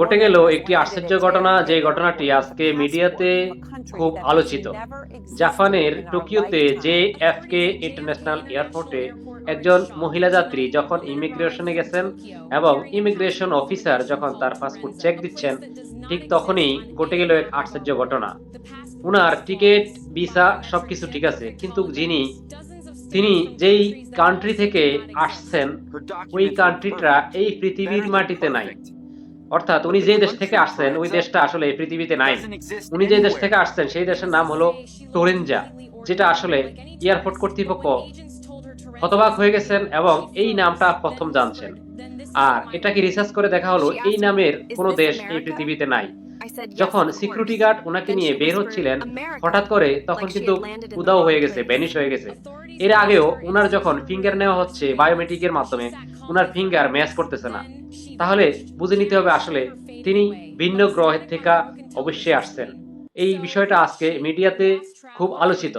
ঘটে গেল একটি আশ্চর্য ঘটনা যে ঘটনাটি আজকে মিডিয়াতে খুব আলোচিত। জাপানের টোকিওতে যে এফ কে ইন্টারন্যাশনাল এয়ারপোর্টে একজন মহিলা যাত্রী যখন ইমিগ্রেশনে গেছেন এবং ইমিগ্রেশন অফিসার যখন তার পাসপোর্ট চেক দিচ্ছেন ঠিক তখনই ঘটে গেল এক আশ্চর্য ঘটনা। উনার টিকিট ভিসা সবকিছু ঠিক আছে কিন্তু যিনি তিনি যেই কান্ট্রি থেকে আসছেন ওই কান্ট্রিটা এই পৃথিবীর মাটিতে নাই। অর্থাৎ উনি যে দেশ থেকে আসছেন ওই দেশটা আসলে এই পৃথিবীতে নাই। উনি যে দেশ থেকে আসছেন সেই দেশের নাম হলো টোরেঞ্জা যেটা আসলে এয়ারপোর্ট কর্তৃপক্ষ হতবাক হয়ে গেছেন এবং এই নামটা প্রথম জানছেন। আর এটাকে রিসার্চ করে দেখা হলো? এই নামের কোনো দেশ এই পৃথিবীতে নাই। যখন সিকিউরিটি গার্ড ওনাকে নিয়ে বের হচ্ছিলেন হঠাৎ করে তখন কিন্তু উদাও হয়ে গেছে ব্যানিশ হয়ে গেছে। এর আগেও ওনার যখন ফিঙ্গার নেওয়া হচ্ছে বায়োমেট্রিকের মাধ্যমে ওনার ফিঙ্গার ম্যাচ করতেছে না। তাহলে বুঝে নিতে হবে আসলে তিনি ভিন্ন গ্রহের থেকে অবশ্যই আসছেন। এই বিষয়টা আজকে মিডিয়াতে খুব আলোচিত।